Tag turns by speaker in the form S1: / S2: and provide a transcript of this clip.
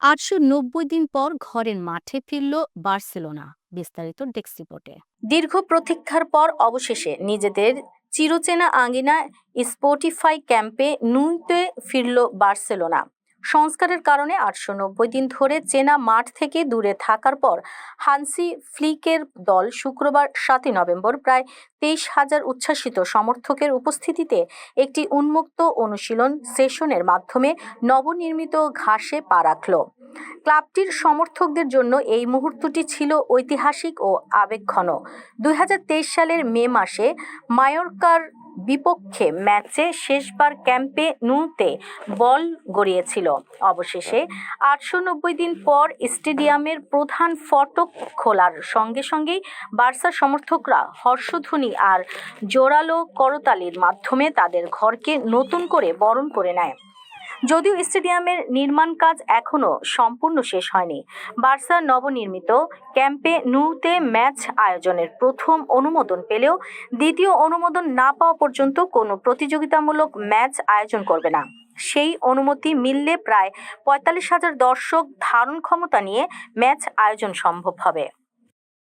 S1: আটশো নব্বই দিন পর ঘরের মাঠে ফিরল বার্সেলোনা, বিস্তারিত ডেক্সিপোর্টে দীর্ঘ প্রতীক্ষার পর অবশেষে নিজেদের চিরচেনা আঙ্গিনা স্পটিফাই ক্যাম্পে নুইতে ফিরল বার্সেলোনা। সংস্কারের কারণে আটশো নব্বই দিন ধরে চেনা মাঠ থেকে দূরে থাকার পর হানসি ফ্লিকের দল শুক্রবার সাতই নভেম্বর প্রায় তেইশ হাজার উচ্ছ্বাসিত সমর্থকের উপস্থিতিতে একটি উন্মুক্ত অনুশীলন সেশনের মাধ্যমে নবনির্মিত ঘাসে পা রাখল। ক্লাবটির সমর্থকদের জন্য এই মুহূর্তটি ছিল ঐতিহাসিক ও আবেগঘন। দুই হাজার তেইশ সালের মে মাসে মায়োরকার বিপক্ষে ম্যাচে শেষবার ক্যাম্পে নুতে বল গড়িয়েছিল। অবশেষে আটশো নব্বই দিন পর স্টেডিয়ামের প্রধান ফটক খোলার সঙ্গে সঙ্গেই বার্সা সমর্থকরা হর্ষধ্বনি আর জোরালো করতালির মাধ্যমে তাদের ঘরকে নতুন করে বরণ করে নেয়। যদিও স্টেডিয়ামের নির্মাণ কাজ এখনও সম্পূর্ণ শেষ হয়নি। বার্সার নবনির্মিত ক্যাম্পে নুতে ম্যাচ আয়োজনের প্রথম অনুমোদন পেলেও দ্বিতীয় অনুমোদন না পাওয়া পর্যন্ত কোনো প্রতিযোগিতামূলক ম্যাচ আয়োজন করবে না। সেই অনুমতি মিললে প্রায় পঁয়তাল্লিশ হাজার দর্শক ধারণ ক্ষমতা নিয়ে ম্যাচ আয়োজন সম্ভব হবে।